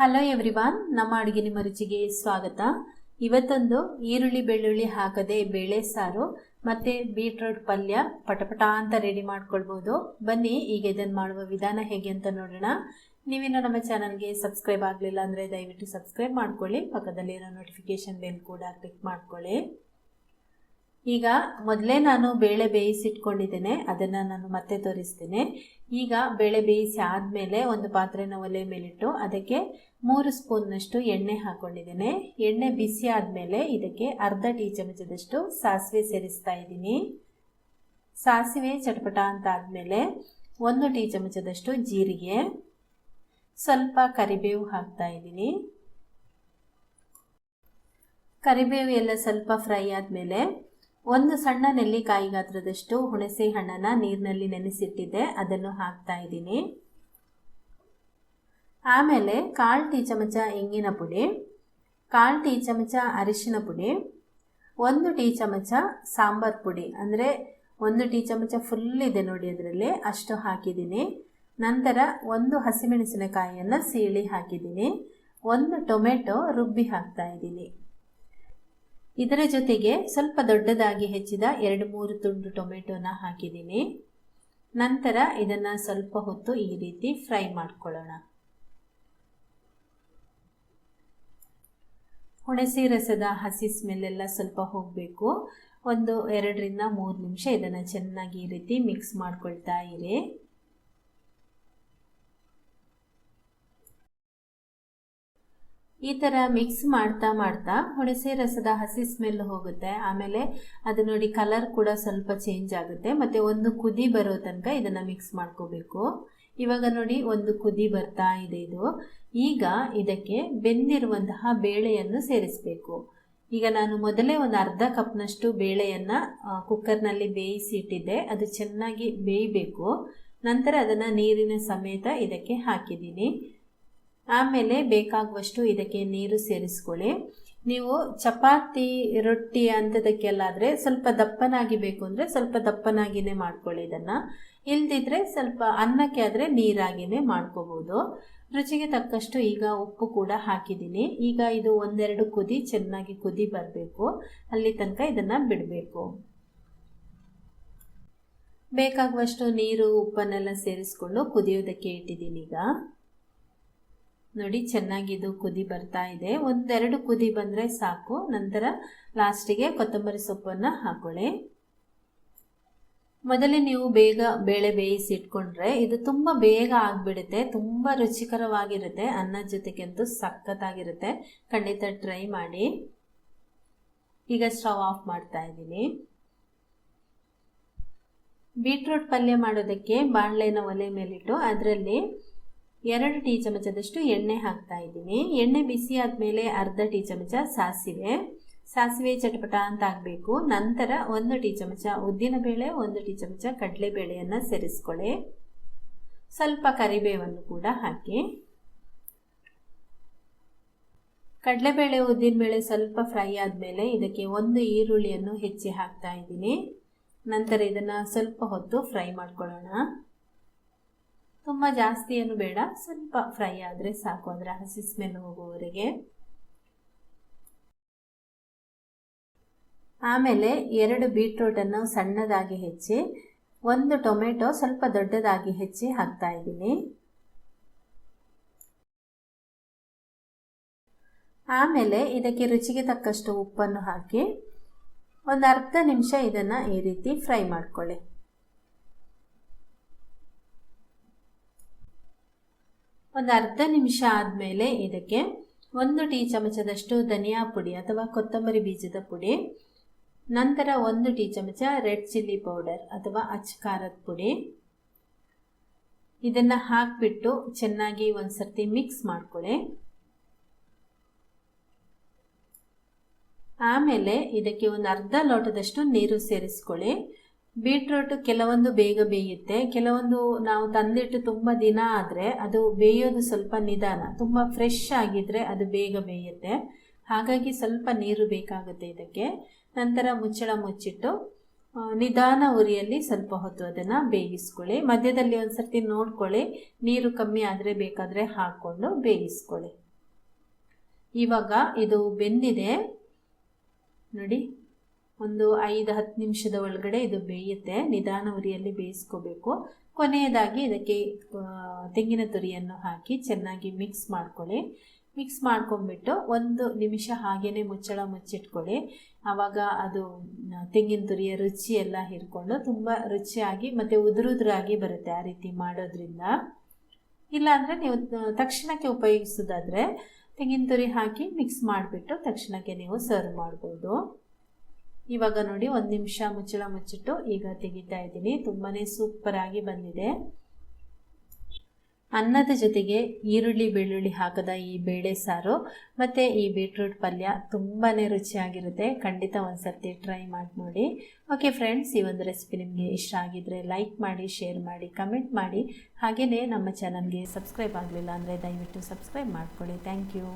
Hello everyone ನಮ್ಮ ಅಡುಗೆ ನಿಮ್ಮ ರುಚಿಗೆ ಸ್ವಾಗತ. ಇವತ್ತೊಂದು ಈರುಳ್ಳಿ ಬೆಳ್ಳುಳ್ಳಿ ಹಾಕದೆ ಬೇಳೆ ಸಾರು ಮತ್ತೆ ಬೀಟ್ರೋಟ್ ಪಲ್ಯ ಪಟಪಟ ಅಂತ ರೆಡಿ ಮಾಡ್ಕೊಳ್ಬೋದು. ಬನ್ನಿ, ಈಗ ಇದನ್ನು ಮಾಡುವ ವಿಧಾನ ಹೇಗೆ ಅಂತ ನೋಡೋಣ. ನೀವಿನ್ನು ನಮ್ಮ ಚಾನಲ್ಗೆ ಸಬ್ಸ್ಕ್ರೈಬ್ ಆಗಲಿಲ್ಲ ಅಂದರೆ ದಯವಿಟ್ಟು ಸಬ್ಸ್ಕ್ರೈಬ್ ಮಾಡ್ಕೊಳ್ಳಿ. ಪಕ್ಕದಲ್ಲಿರೋ ನೋಟಿಫಿಕೇಷನ್ ಬೆಲ್ ಕೂಡ ಕ್ಲಿಕ್ ಮಾಡ್ಕೊಳ್ಳಿ. ಈಗ ಮೊದಲೇ ನಾನು ಬೇಳೆ ಬೇಯಿಸಿಟ್ಕೊಂಡಿದ್ದೇನೆ, ಅದನ್ನು ನಾನು ಮತ್ತೆ ತೋರಿಸ್ತೇನೆ. ಈಗ ಬೇಳೆ ಬೇಯಿಸಿ ಆದಮೇಲೆ ಒಂದು ಪಾತ್ರೆನ ಒಲೆ ಮೇಲಿಟ್ಟು ಅದಕ್ಕೆ ಮೂರು ಸ್ಪೂನ್ನಷ್ಟು ಎಣ್ಣೆ ಹಾಕ್ಕೊಂಡಿದ್ದೇನೆ ಎಣ್ಣೆ ಬಿಸಿ ಆದಮೇಲೆ ಇದಕ್ಕೆ ಅರ್ಧ ಟೀ ಚಮಚದಷ್ಟು ಸಾಸಿವೆ ಸೇರಿಸ್ತಾ ಇದ್ದೀನಿ. ಸಾಸಿವೆ ಚಟಪಟ ಅಂತ ಆದಮೇಲೆ ಒಂದು ಟೀ ಚಮಚದಷ್ಟು ಜೀರಿಗೆ, ಸ್ವಲ್ಪ ಕರಿಬೇವು ಹಾಕ್ತಾ ಇದ್ದೀನಿ. ಕರಿಬೇವು ಎಲ್ಲ ಸ್ವಲ್ಪ ಫ್ರೈ ಆದಮೇಲೆ ಒಂದು ಸಣ್ಣ ನೆಲ್ಲಿಕಾಯಿ ಗಾತ್ರದಷ್ಟು ಹುಣಸೆ ಹಣ್ಣನ್ನು ನೀರಿನಲ್ಲಿ ನೆನೆಸಿಟ್ಟಿದ್ದೆ ಅದನ್ನು ಹಾಕ್ತಾ ಇದ್ದೀನಿ. ಆಮೇಲೆ ಕಾಲು ಟೀ ಚಮಚ ಇಂಗಿನ ಪುಡಿ, ಕಾಲು ಟೀ ಚಮಚ ಅರಿಶಿನ ಪುಡಿ, ಒಂದು ಟೀ ಚಮಚ ಸಾಂಬಾರ್ ಪುಡಿ. ಅಂದರೆ ಒಂದು ಟೀ ಚಮಚ ಫುಲ್ ಇದೆ ನೋಡಿ ಅದರಲ್ಲಿ. ಅಷ್ಟು ಹಾಕಿದ್ದೀನಿ. ನಂತರ ಒಂದು ಹಸಿಮೆಣಸಿನಕಾಯಿಯನ್ನು ಸೀಳಿ ಹಾಕಿದ್ದೀನಿ. ಒಂದು ಟೊಮೆಟೊ ರುಬ್ಬಿ ಹಾಕ್ತಾ ಇದ್ದೀನಿ. ಇದರ ಜೊತೆಗೆ ಸ್ವಲ್ಪ ದೊಡ್ಡದಾಗಿ ಹೆಚ್ಚಿದ ಎರಡು ಮೂರು ತುಂಡು ಟೊಮೆಟೊನ ಹಾಕಿದ್ದೀನಿ. ನಂತರ ಇದನ್ನು ಸ್ವಲ್ಪ ಹೊತ್ತು ಈ ರೀತಿ ಫ್ರೈ ಮಾಡ್ಕೊಳ್ಳೋಣ. ಹುಣಸೆ ರಸದ ಹಸಿ ಸ್ಮೆಲ್ಲೆಲ್ಲ ಸ್ವಲ್ಪ ಹೋಗಬೇಕು. ಒಂದು ಎರಡರಿಂದ ಮೂರು ನಿಮಿಷ ಇದನ್ನು ಚೆನ್ನಾಗಿ ಈ ರೀತಿ ಮಿಕ್ಸ್ ಮಾಡ್ಕೊಳ್ತಾ ಇರಿ. ಈ ಥರ ಮಿಕ್ಸ್ ಮಾಡ್ತಾ ಮಾಡ್ತಾ ಹುಣಸೆ ರಸದ ಹಸಿ ಸ್ಮೆಲ್ ಹೋಗುತ್ತೆ. ಆಮೇಲೆ ಅದು ನೋಡಿ ಕಲರ್ ಕೂಡ ಸ್ವಲ್ಪ ಚೇಂಜ್ ಆಗುತ್ತೆ. ಮತ್ತು ಒಂದು ಕುದಿ ಬರೋ ತನಕ ಇದನ್ನು ಮಿಕ್ಸ್ ಮಾಡ್ಕೋಬೇಕು. ಇವಾಗ ನೋಡಿ ಒಂದು ಕುದಿ ಬರ್ತಾ ಇದೆ ಇದು. ಈಗ ಇದಕ್ಕೆ ಬೆಂದಿರುವಂತಹ ಬೇಳೆಯನ್ನು ಸೇರಿಸಬೇಕು. ಈಗ ನಾನು ಮೊದಲೇ ಒಂದು ಅರ್ಧ ಕಪ್ನಷ್ಟು ಬೇಳೆಯನ್ನು ಕುಕ್ಕರ್ನಲ್ಲಿ ಬೇಯಿಸಿ ಇಟ್ಟಿದ್ದೆ. ಅದು ಚೆನ್ನಾಗಿ ಬೇಯಬೇಕು. ನಂತರ ಅದನ್ನು ನೀರಿನ ಸಮೇತ ಇದಕ್ಕೆ ಹಾಕಿದ್ದೀನಿ. ಆಮೇಲೆ ಬೇಕಾಗುವಷ್ಟು ಇದಕ್ಕೆ ನೀರು ಸೇರಿಸ್ಕೊಳ್ಳಿ. ನೀವು ಚಪಾತಿ, ರೊಟ್ಟಿ ಅಂಥದಕ್ಕೆಲ್ಲಾದರೆ ಸ್ವಲ್ಪ ದಪ್ಪನಾಗಿ ಬೇಕು ಅಂದರೆ ಸ್ವಲ್ಪ ದಪ್ಪನಾಗಿಯೇ ಮಾಡ್ಕೊಳ್ಳಿ ಇದನ್ನು. ಇಲ್ದಿದ್ರೆ ಸ್ವಲ್ಪ ಅನ್ನಕ್ಕೆ ಆದರೆ ನೀರಾಗಿಯೇ ಮಾಡ್ಕೋಬೋದು. ರುಚಿಗೆ ತಕ್ಕಷ್ಟು ಈಗ ಉಪ್ಪು ಕೂಡ ಹಾಕಿದ್ದೀನಿ. ಈಗ ಇದು ಒಂದೆರಡು ಕುದಿ ಚೆನ್ನಾಗಿ ಕುದಿ ಬರಬೇಕು. ಅಲ್ಲಿ ತನಕ ಇದನ್ನು ಬಿಡಬೇಕು. ಬೇಕಾಗುವಷ್ಟು ನೀರು, ಉಪ್ಪನ್ನೆಲ್ಲ ಸೇರಿಸ್ಕೊಂಡು ಕುದಿಯೋದಕ್ಕೆ ಇಟ್ಟಿದ್ದೀನಿ ಈಗ. ನೋಡಿ ಚೆನ್ನಾಗಿದು ಕುದಿ ಬರ್ತಾ ಇದೆ. ಒಂದೆರಡು ಕುದಿ ಬಂದರೆ ಸಾಕು. ನಂತರ ಲಾಸ್ಟಿಗೆ ಕೊತ್ತಂಬರಿ ಸೊಪ್ಪನ್ನು ಹಾಕೊಳ್ಳಿ. ಮೊದಲೇ ನೀವು ಬೇಗ ಬೇಳೆ ಬೇಯಿಸಿ ಇಟ್ಕೊಂಡ್ರೆ ಇದು ತುಂಬ ಬೇಗ ಆಗಿಬಿಡುತ್ತೆ. ತುಂಬ ರುಚಿಕರವಾಗಿರುತ್ತೆ. ಅನ್ನದ ಜೊತೆಗಂತೂ ಸಖತ್ತಾಗಿರುತ್ತೆ. ಖಂಡಿತ ಟ್ರೈ ಮಾಡಿ. ಈಗ ಸ್ಟವ್ ಆಫ್ ಮಾಡ್ತಾ ಇದ್ದೀನಿ. ಬೀಟ್ರೂಟ್ ಪಲ್ಯ ಮಾಡೋದಕ್ಕೆ ಬಾಣಲೆನ ಒಲೆ ಮೇಲಿಟ್ಟು ಅದರಲ್ಲಿ ಎರಡು ಟೀ ಚಮಚದಷ್ಟು ಎಣ್ಣೆ ಹಾಕ್ತಾ ಇದ್ದೀನಿ. ಎಣ್ಣೆ ಬಿಸಿ ಆದಮೇಲೆ ಅರ್ಧ ಟೀ ಚಮಚ ಸಾಸಿವೆ. ಸಾಸಿವೆ ಚಟಪಟ ಅಂತ ಆಗಬೇಕು. ನಂತರ ಒಂದು ಟೀ ಚಮಚ ಉದ್ದಿನಬೇಳೆ, ಒಂದು ಟೀ ಚಮಚ ಕಡಲೆಬೇಳೆಯನ್ನು ಸೇರಿಸ್ಕೊಳ್ಳಿ. ಸ್ವಲ್ಪ ಕರಿಬೇವನ್ನು ಕೂಡ ಹಾಕಿ. ಕಡಲೆಬೇಳೆ, ಉದ್ದಿನಬೇಳೆ ಸ್ವಲ್ಪ ಫ್ರೈ ಆದಮೇಲೆ ಇದಕ್ಕೆ ಒಂದು ಈರುಳ್ಳಿಯನ್ನು ಹೆಚ್ಚಿ ಹಾಕ್ತಾ ಇದ್ದೀನಿ. ನಂತರ ಇದನ್ನು ಸ್ವಲ್ಪ ಹೊತ್ತು ಫ್ರೈ ಮಾಡ್ಕೊಳ್ಳೋಣ. ತುಂಬ ಜಾಸ್ತಿ ಏನು ಬೇಡ. ಸ್ವಲ್ಪ ಫ್ರೈ ಆದರೆ ಸಾಕು. ಅಂದರೆ ಹಸಿ ಸ್ಮೆಲ್ ಹೋಗುವವರೆಗೆ. ಆಮೇಲೆ ಎರಡು ಬೀಟ್ರೂಟನ್ನು ಸಣ್ಣದಾಗಿ ಹೆಚ್ಚಿ, ಒಂದು ಟೊಮೆಟೊ ಸ್ವಲ್ಪ ದೊಡ್ಡದಾಗಿ ಹೆಚ್ಚಿ ಹಾಕ್ತಾ ಇದ್ದೀನಿ. ಆಮೇಲೆ ಇದಕ್ಕೆ ರುಚಿಗೆ ತಕ್ಕಷ್ಟು ಉಪ್ಪನ್ನು ಹಾಕಿ, ಒಂದು ಅರ್ಧ ನಿಮಿಷ ಇದನ್ನು ಈ ರೀತಿ ಫ್ರೈ ಮಾಡ್ಕೊಳ್ಳಿ. ಒಂದು ಅರ್ಧ ನಿಮಿಷ ಆದಮೇಲೆ ಇದಕ್ಕೆ ಒಂದು ಟೀ ಚಮಚದಷ್ಟು ಧನಿಯಾ ಪುಡಿ ಅಥವಾ ಕೊತ್ತಂಬರಿ ಬೀಜದ ಪುಡಿ, ನಂತರ ಒಂದು ಟೀ ಚಮಚ ರೆಡ್ ಚಿಲ್ಲಿ ಪೌಡರ್ ಅಥವಾ ಅಚ್ಚ ಖಾರದ ಪುಡಿ. ಇದನ್ನು ಹಾಕಿಬಿಟ್ಟು ಚೆನ್ನಾಗಿ ಒಂದು ಸರ್ತಿ ಮಿಕ್ಸ್ ಮಾಡ್ಕೊಳ್ಳಿ. ಆಮೇಲೆ ಇದಕ್ಕೆ ಒಂದು ಅರ್ಧ ಲೋಟದಷ್ಟು ನೀರು ಸೇರಿಸ್ಕೊಳ್ಳಿ. ಬೀಟ್ರೂಟ್ ಕೆಲವೊಂದು ಬೇಗ ಬೇಯುತ್ತೆ, ಕೆಲವೊಂದು ನಾವು ತಂದಿಟ್ಟು ತುಂಬ ದಿನ ಆದರೆ ಅದು ಬೇಯೋದು ಸ್ವಲ್ಪ ನಿಧಾನ, ತುಂಬ ಫ್ರೆಶ್ ಆಗಿದ್ದರೆ ಅದು ಬೇಗ ಬೇಯುತ್ತೆ. ಹಾಗಾಗಿ ಸ್ವಲ್ಪ ನೀರು ಬೇಕಾಗುತ್ತೆ ಇದಕ್ಕೆ. ನಂತರ ಮುಚ್ಚಳ ಮುಚ್ಚಿಟ್ಟು ನಿಧಾನ ಉರಿಯಲ್ಲಿ ಸ್ವಲ್ಪ ಹೊತ್ತು ಅದನ್ನು ಬೇಯಿಸ್ಕೊಳ್ಳಿ. ಮಧ್ಯದಲ್ಲಿ ಒಂದು ಸರ್ತಿ ನೋಡ್ಕೊಳ್ಳಿ, ನೀರು ಕಮ್ಮಿ ಆದರೆ ಬೇಕಾದರೆ ಹಾಕ್ಕೊಂಡು ಬೇಯಿಸ್ಕೊಳ್ಳಿ. ಇವಾಗ ಇದು ಬೆಂದಿದೆ. ನೋಡಿ ಒಂದು ಐದು ಹತ್ತು ನಿಮಿಷದ ಒಳಗಡೆ ಇದು ಬೇಯುತ್ತೆ. ನಿಧಾನ ಉರಿಯಲ್ಲಿ ಬೇಯಿಸ್ಕೋಬೇಕು. ಕೊನೆಯದಾಗಿ ಇದಕ್ಕೆ ತೆಂಗಿನ ತುರಿಯನ್ನು ಹಾಕಿ ಚೆನ್ನಾಗಿ ಮಿಕ್ಸ್ ಮಾಡ್ಕೊಳ್ಳಿ. ಮಿಕ್ಸ್ ಮಾಡ್ಕೊಂಡ್ಬಿಟ್ಟು ಒಂದು ನಿಮಿಷ ಹಾಗೇ ಮುಚ್ಚಳ ಮುಚ್ಚಿಟ್ಕೊಳ್ಳಿ. ಆವಾಗ ಅದು ತೆಂಗಿನ ತುರಿಯ ರುಚಿ ಎಲ್ಲ ಹಿಡ್ಕೊಂಡು ತುಂಬ ರುಚಿಯಾಗಿ ಮತ್ತು ಉದುರುದ್ರಾಗಿ ಬರುತ್ತೆ ಆ ರೀತಿ ಮಾಡೋದ್ರಿಂದ. ಇಲ್ಲಾಂದರೆ ನೀವು ತಕ್ಷಣಕ್ಕೆ ಉಪಯೋಗಿಸೋದಾದರೆ ತೆಂಗಿನ ತುರಿ ಹಾಕಿ ಮಿಕ್ಸ್ ಮಾಡಿಬಿಟ್ಟು ತಕ್ಷಣಕ್ಕೆ ನೀವು ಸರ್ವ್ ಮಾಡ್ಬೋದು. ಇವಾಗ ನೋಡಿ ಒಂದು ನಿಮಿಷ ಮುಚ್ಚಳ ಮುಚ್ಚಿಟ್ಟು ಈಗ ತೆಗಿತಾ ಇದ್ದೀನಿ. ತುಂಬಾ ಸೂಪರಾಗಿ ಬಂದಿದೆ. ಅನ್ನದ ಜೊತೆಗೆ ಈರುಳ್ಳಿ ಬೆಳ್ಳುಳ್ಳಿ ಹಾಕದ ಈ ಬೇಳೆ ಸಾರು. ಮತ್ತು ಈ ಬೀಟ್ರೂಟ್ ಪಲ್ಯ ತುಂಬಾ ರುಚಿಯಾಗಿರುತ್ತೆ. ಖಂಡಿತ ಒಂದು ಸರ್ತಿ ಟ್ರೈ ಮಾಡಿ ನೋಡಿ. ಓಕೆ ಫ್ರೆಂಡ್ಸ್ ಈ ಒಂದು ರೆಸಿಪಿ ನಿಮಗೆ ಇಷ್ಟ ಆಗಿದ್ದರೆ ಲೈಕ್ ಮಾಡಿ ಶೇರ್ ಮಾಡಿ ಕಮೆಂಟ್ ಮಾಡಿ. ಹಾಗೆಯೇ ನಮ್ಮ ಚಾನಲ್ಗೆ ಸಬ್ಸ್ಕ್ರೈಬ್ ಆಗಲಿಲ್ಲ ಅಂದರೆ ದಯವಿಟ್ಟು ಸಬ್ಸ್ಕ್ರೈಬ್ ಮಾಡ್ಕೊಳ್ಳಿ. Thank you